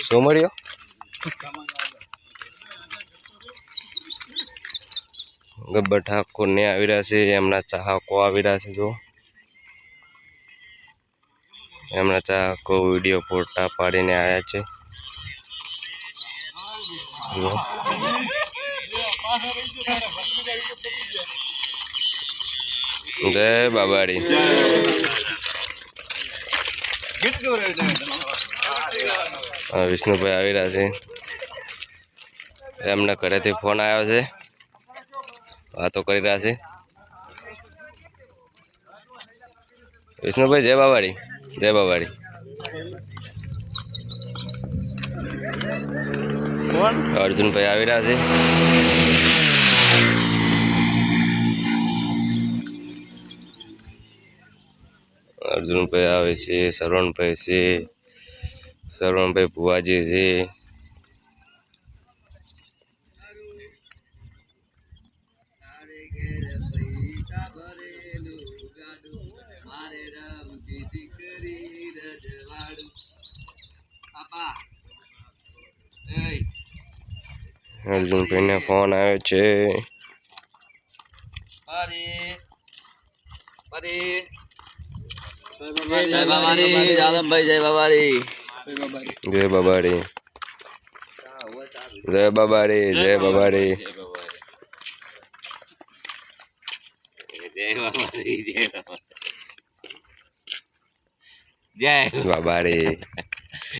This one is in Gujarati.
સોમરિયો ગબ્બર ઠાકોર ને આવી રહ્યા છે એમના ચાહકો આવી રહ્યા છે જો એમના ચાહકો વીડિયો ફોટા પાડીને આવ્યા છે જુઓ. જય બાબાડી હા, વિષ્ણુભાઈ આવી રહ્યા છે. એમના ઘરેથી ફોન આવ્યો છે. વાતો કરી રહ્યા છે. વિષ્ણુભાઈ જય બાબાડી જય બાબાડી અર્જુનભાઈ આવી રહ્યા છે. અર્જુનભાઈ આવે છે શરવણભાઈ છે. શ્રવણભાઈ ભુવાજી છે અર્જુનભાઈને ફોન આવ્યો છે. જય બાબારી જય બાબારી જય બાબાડી. જય બાબાડી જય બાબાડી. જય બાબારી જય જય બાબાડી.